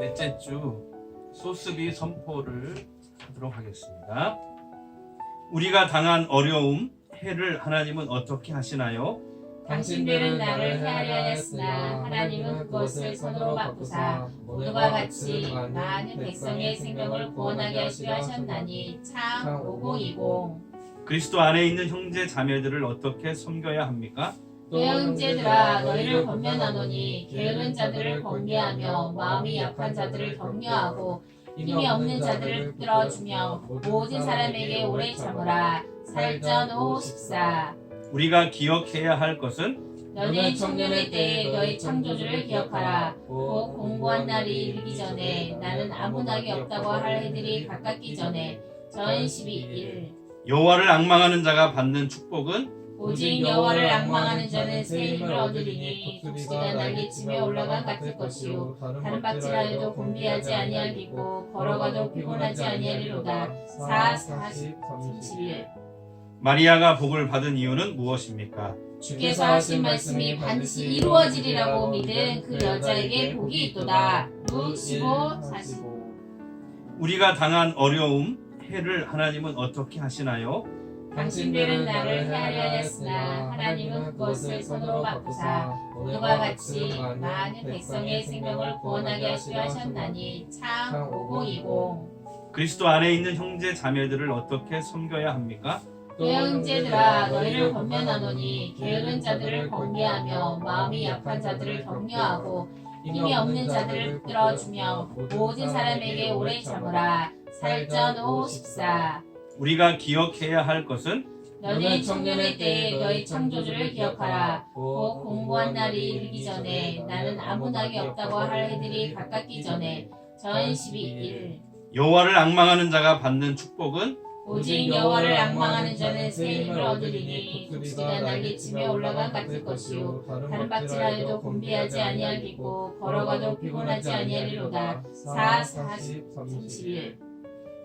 넷째 주 소스비 선포를 하도록 하겠습니다. 우리가 당한 어려움, 해를 하나님은 어떻게 하시나요? 당신들은 나를 헤아려 하였으나 하나님은 그것을 손으로 바꾸사 모두가 같이 많은 백성의 생명을 구원하게 하시려 하셨나니 창5020 그리스도 안에 있는 형제 자매들을 어떻게 섬겨야 합니까? 내 형제들아 너희를 권면하노니 게으른 자들을 권계하며 마음이 약한 자들을 격려하고 힘이 없는 자들을 붙들어 주며 모든 사람에게 오래 참으라. 살전 54 우리가 기억해야 할 것은 너는 청년의 때에 너희 창조주를 기억하라. 곧 공고한 날이 이르기 전에 나는 아무 낙이 없다고 할 해들이 가깝기 전에 전 12일. 여호와를 악망하는 자가 받는 축복은 오직 여호와를 악망하는 자는 새 힘을 얻으리니 독수리가 날개치며 올라간 같을 것이요. 다른 박질하여도 곤비하지 아니하리고 걸어가도 피곤하지 아니하리로다. 4, 40, 31 마리아가 복을 받은 이유는 무엇입니까? 주께서 하신 말씀이 반드시 이루어지리라고 믿은 그 여자에게 복이 있도다. 루 15, 45 우리가 당한 어려움, 해를 하나님은 어떻게 하시나요? 당신들은 나를 헤아려 하였으나 하나님은 그것을 손으로 바꾸사 모두가 같이 많은 백성의 생명을 구원하게 하시려 하셨나니 창 5020 그리스도 안에 있는 형제 자매들을 어떻게 섬겨야 합니까? 내 형제들아 너희를 권면하노니 게으른 자들을 권계하며 마음이 약한 자들을 격려하고 힘이 없는 자들을 붙들어주며 모든 사람에게 오래 참으라. 살전 54 우리가 기억해야 할 것은 너는 청년의 때에 너희 창조주를 기억하라. 곧 공고한 날이 이르기 전에 나는 아무 낙이 없다고 할 해들이 가깝기 전에 전 12일. 여호와를 악망하는 자가 받는 축복은 오직 여호와를 악망하는 자는 새 힘을 얻으리니 독수리가 날개치며 올라간 같을 것이요. 다른 박질하여도 곤비하지 아니하리고 걸어가도 피곤하지 아니하리로다. 4, 40, 31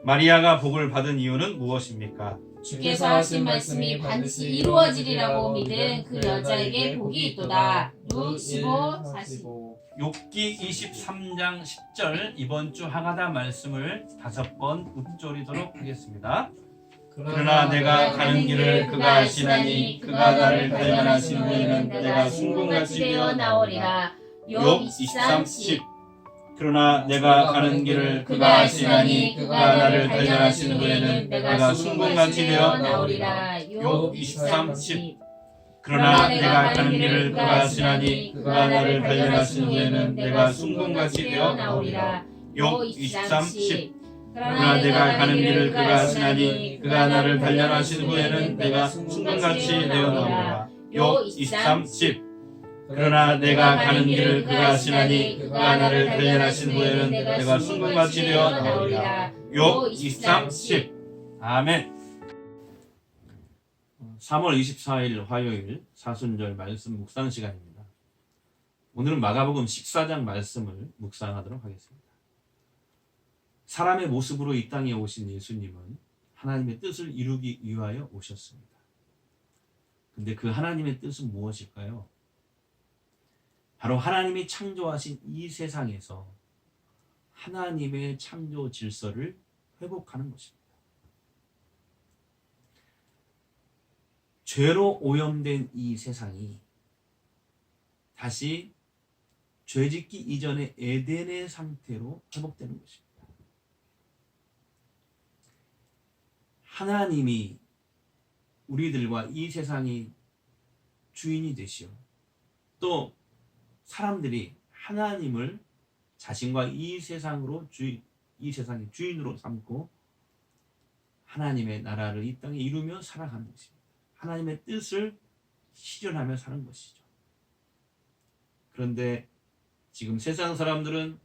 마리아가 복을 받은 이유는 무엇입니까? 주께서 하신 말씀이 반드시 이루어지리라고 믿은 그 여자에게 복이 있도다. 루 15, 45 욥기 23장 10절 이번 주 하가다 말씀을 다섯 번 읊조리도록 하겠습니다. 그러나 내가 가는 길을 그가 아시나니 그가 나를 발견하신 후에는 내가 순금같이 되어 나오리라. 욥 23, 10 그러나 내가 가는 길을 그가 아시나니 그가 나를 발견하신 후에는 내가 순금같이 되어 나오리라. 욥 23, 10 그러나 내가 가는 길을 그가 아시나니 그가 나를 발견하신 후에는 내가 순금같이 되어 나오리라. 욥 23, 10 그러나 내가 가는 길을 그가 아시나니 그가 나를 발견하신 후에는 내가 순금같이 되어 나오리라. 욥 23, 10 그러나 내가 가는 길을 그가 아시나니 그가 나를 발견하신 후에는 내가 순금같이 되어 나오리라. 욥 23, 10 아멘 3월 24일 화요일 사순절 말씀 묵상 시간입니다. 오늘은 마가복음 14장 말씀을 묵상하도록 하겠습니다. 사람의 모습으로 이 땅에 오신 예수님은 하나님의 뜻을 이루기 위하여 오셨습니다. 근데 그 하나님의 뜻은 무엇일까요? 바로 하나님이 창조하신 이 세상에서 하나님의 창조 질서를 회복하는 것입니다. 죄로 오염된 이 세상이 다시 죄짓기 이전의 에덴의 상태로 회복되는 것입니다. 하나님이 우리들과 이 세상이 주인이 되시어 또 사람들이 하나님을 자신과 이 세상으로 주인, 이 세상의 주인으로 삼고 하나님의 나라를 이 땅에 이루며 살아가는 것입니다. 하나님의 뜻을 실현하며 사는 것이죠. 그런데 지금 세상 사람들은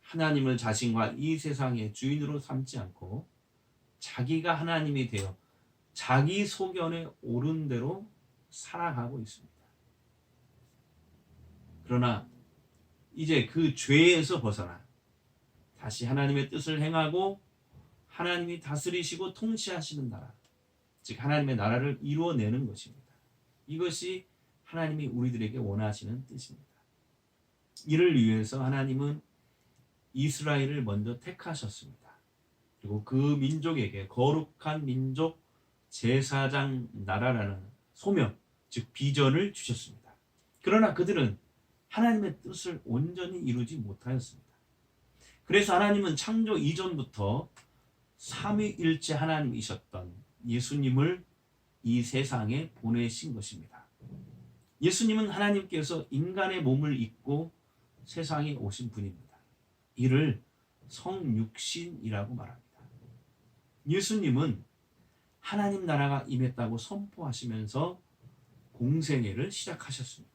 하나님을 자신과 이 세상의 주인으로 삼지 않고 자기가 하나님이 되어 자기 소견에 옳은 대로 살아가고 있습니다. 그러나 이제 그 죄에서 벗어나 다시 하나님의 뜻을 행하고 하나님이 다스리시고 통치하시는 나라, 즉 하나님의 나라를 이루어내는 것입니다. 이것이 하나님이 우리들에게 원하시는 뜻입니다. 이를 위해서 하나님은 이스라엘을 먼저 택하셨습니다. 그리고 그 민족에게 거룩한 민족 제사장 나라라는 소명, 즉 비전을 주셨습니다. 그러나 그들은 하나님의 뜻을 온전히 이루지 못하였습니다. 그래서 하나님은 창조 이전부터 삼위일체 하나님이셨던 예수님을 이 세상에 보내신 것입니다. 예수님은 하나님께서 인간의 몸을 입고 세상에 오신 분입니다. 이를 성육신이라고 말합니다. 예수님은 하나님 나라가 임했다고 선포하시면서 공생애를 시작하셨습니다.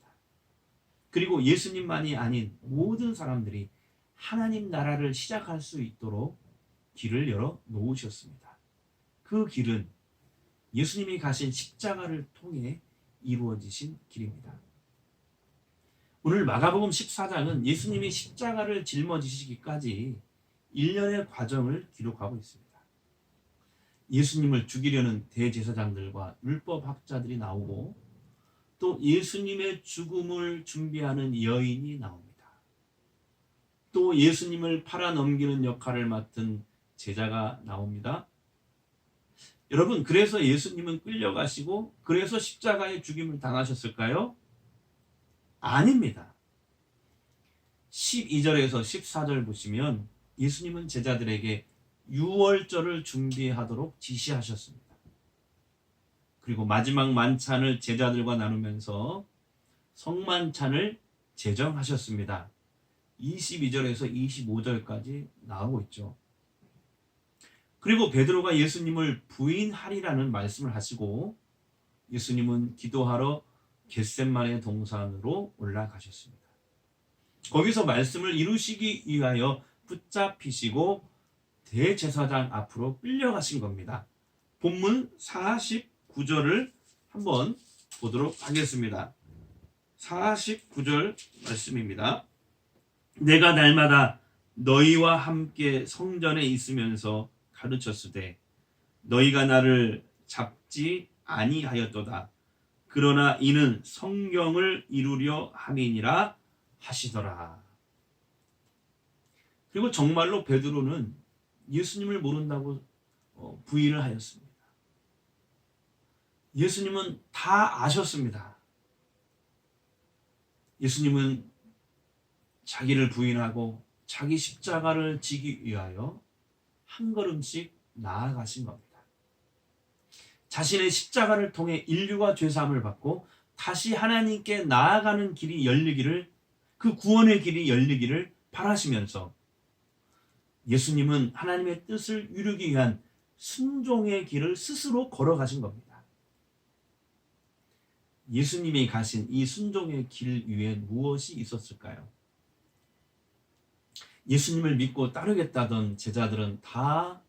그리고 예수님만이 아닌 모든 사람들이 하나님 나라를 시작할 수 있도록 길을 열어 놓으셨습니다. 그 길은 예수님이 가신 십자가를 통해 이루어지신 길입니다. 오늘 마가복음 14장은 예수님이 십자가를 짊어지시기까지 1년의 과정을 기록하고 있습니다. 예수님을 죽이려는 대제사장들과 율법 학자들이 나오고 또 예수님의 죽음을 준비하는 여인이 나옵니다. 또 예수님을 팔아 넘기는 역할을 맡은 제자가 나옵니다. 여러분, 그래서 예수님은 끌려가시고 그래서 십자가의 죽임을 당하셨을까요? 아닙니다. 12절에서 14절 보시면 예수님은 제자들에게 유월절을 준비하도록 지시하셨습니다. 그리고 마지막 만찬을 제자들과 나누면서 성만찬을 제정하셨습니다. 22절에서 25절까지 나오고 있죠. 그리고 베드로가 예수님을 부인하리라는 말씀을 하시고 예수님은 기도하러 겟셋만의 동산으로 올라가셨습니다. 거기서 말씀을 이루시기 위하여 붙잡히시고 대제사장 앞으로 끌려가신 겁니다. 본문 49절을 한번 보도록 하겠습니다. 49절 말씀입니다. 내가 날마다 너희와 함께 성전에 있으면서 가르쳤으되 너희가 나를 잡지 아니하였도다. 그러나 이는 성경을 이루려 함이니라 하시더라. 그리고 정말로 베드로는 예수님을 모른다고 어, 부인을 하였습니다. 예수님은 다 아셨습니다. 예수님은 자기를 부인하고 자기 십자가를 지기 위하여 한 걸음씩 나아가신 겁니다. 자신의 십자가를 통해 인류가 죄사함을 받고 다시 하나님께 나아가는 길이 열리기를 그 구원의 길이 열리기를 바라시면서 예수님은 하나님의 뜻을 이루기 위한 순종의 길을 스스로 걸어가신 겁니다. 예수님이 가신 이 순종의 길 위에 무엇이 있었을까요? 예수님을 믿고 따르겠다던 제자들은 다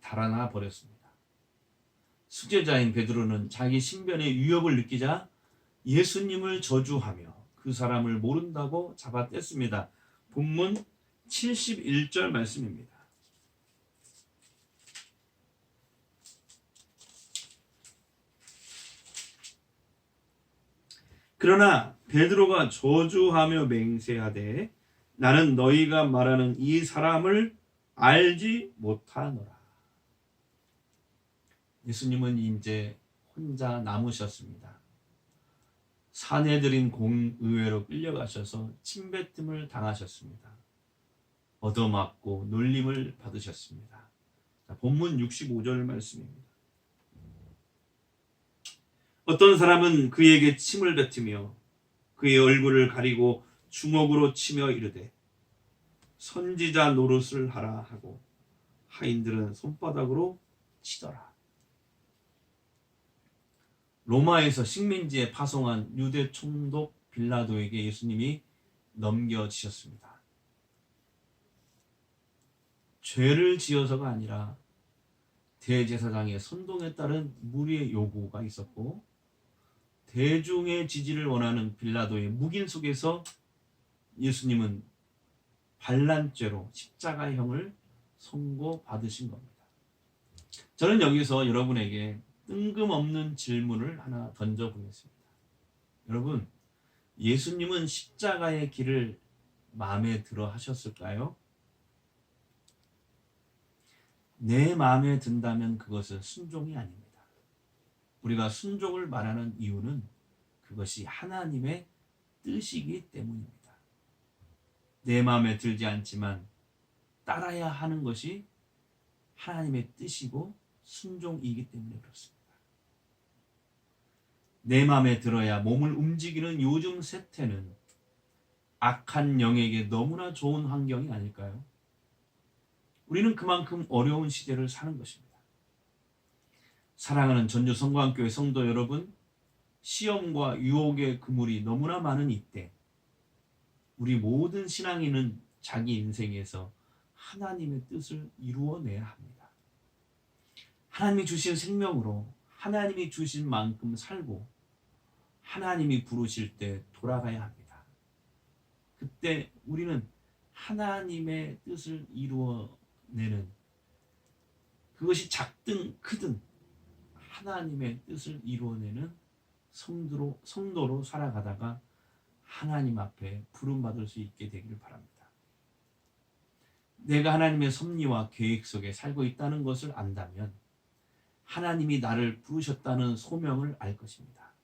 달아나 버렸습니다. 수제자인 베드로는 자기 신변의 위협을 느끼자 예수님을 저주하며 그 사람을 모른다고 잡아뗐습니다. 본문 71절 말씀입니다. 그러나 베드로가 저주하며 맹세하되 나는 너희가 말하는 이 사람을 알지 못하노라. 예수님은 이제 혼자 남으셨습니다. 사내들인 공의회로 끌려가셔서 침뱉음을 당하셨습니다. 얻어맞고 놀림을 받으셨습니다. 자, 본문 65절 말씀입니다. 어떤 사람은 그에게 침을 뱉으며 그의 얼굴을 가리고 주먹으로 치며 이르되 선지자 노릇을 하라 하고 하인들은 손바닥으로 치더라. 로마에서 식민지에 파송한 유대 총독 빌라도에게 예수님이 넘겨지셨습니다. 죄를 지어서가 아니라 대제사장의 선동에 따른 무리의 요구가 있었고 대중의 지지를 원하는 빌라도의 묵인 속에서 예수님은 반란죄로 십자가형을 선고받으신 겁니다. 저는 여기서 여러분에게 뜬금없는 질문을 하나 던져보겠습니다. 여러분, 예수님은 십자가의 길을 마음에 들어 하셨을까요? 내 마음에 든다면 그것은 순종이 아닙니다. 우리가 순종을 말하는 이유는 그것이 하나님의 뜻이기 때문입니다. 내 마음에 들지 않지만 따라야 하는 것이 하나님의 뜻이고 순종이기 때문에 그렇습니다. 내 마음에 들어야 몸을 움직이는 요즘 세태는 악한 영에게 너무나 좋은 환경이 아닐까요? 우리는 그만큼 어려운 시대를 사는 것입니다. 사랑하는 전주 성광교회 성도 여러분, 시험과 유혹의 그물이 너무나 많은 이때 우리 모든 신앙인은 자기 인생에서 하나님의 뜻을 이루어내야 합니다. 하나님이 주신 생명으로 하나님이 주신 만큼 살고 하나님이 부르실 때 돌아가야 합니다. 그때 우리는 하나님의 뜻을 이루어내는 그것이 작든 크든 하나님의 뜻을 이루어내는 성도로, 성도로 살아가다가 하나님 앞에 부름받을 수 있게 되기를 바랍니다. 내가 하나님의 섭리와 계획 속에 살고 있다는 것을 안다면 하나님이 나를 부르셨다는 소명을 알 것입니다.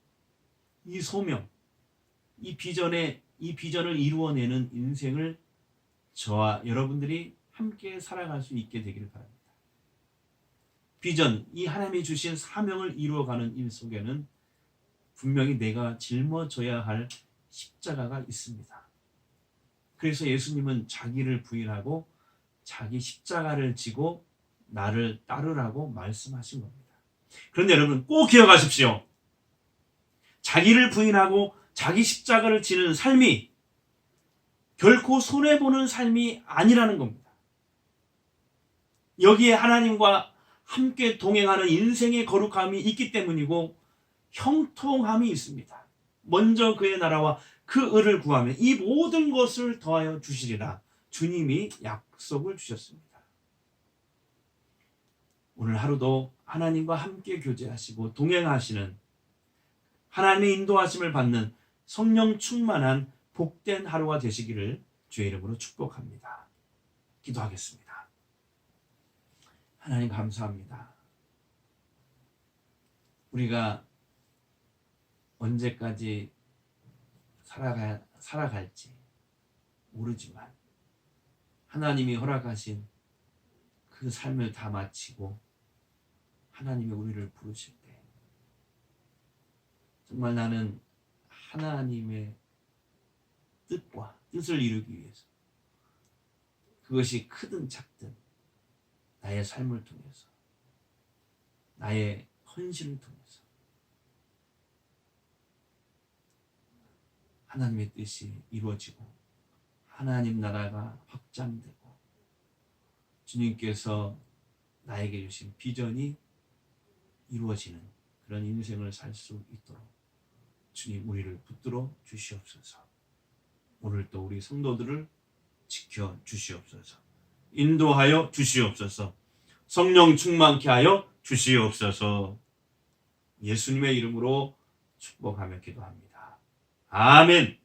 이 소명, 이 비전의 이 비전을 이루어내는 인생을 저와 여러분들이 함께 살아갈 수 있게 되기를 바랍니다. 비전, 이 하나님이 주신 사명을 이루어가는 일 속에는 분명히 내가 짊어져야 할 십자가가 있습니다. 그래서 예수님은 자기를 부인하고 자기 십자가를 지고 나를 따르라고 말씀하신 겁니다. 그런데 여러분 꼭 기억하십시오. 자기를 부인하고 자기 십자가를 지는 삶이 결코 손해보는 삶이 아니라는 겁니다. 여기에 하나님과 함께 동행하는 인생의 거룩함이 있기 때문이고 형통함이 있습니다. 먼저 그의 나라와 그 의를 구하면 이 모든 것을 더하여 주시리라 주님이 약속을 주셨습니다. 오늘 하루도 하나님과 함께 교제하시고 동행하시는 하나님의 인도하심을 받는 성령 충만한 복된 하루가 되시기를 주의 이름으로 축복합니다. 기도하겠습니다. 하나님 감사합니다. 우리가 언제까지 살아가, 살아갈지 모르지만 하나님이 허락하신 그 삶을 다 마치고 하나님이 우리를 부르실 때 정말 나는 하나님의 뜻과 뜻을 이루기 위해서 그것이 크든 작든 나의 삶을 통해서 나의 헌신을 통해서 하나님의 뜻이 이루어지고 하나님 나라가 확장되고 주님께서 나에게 주신 비전이 이루어지는 그런 인생을 살 수 있도록 주님 우리를 붙들어 주시옵소서. 오늘 또 우리 성도들을 지켜 주시옵소서. 인도하여 주시옵소서. 성령 충만케 하여 주시옵소서. 예수님의 이름으로 축복하며 기도합니다. 아멘.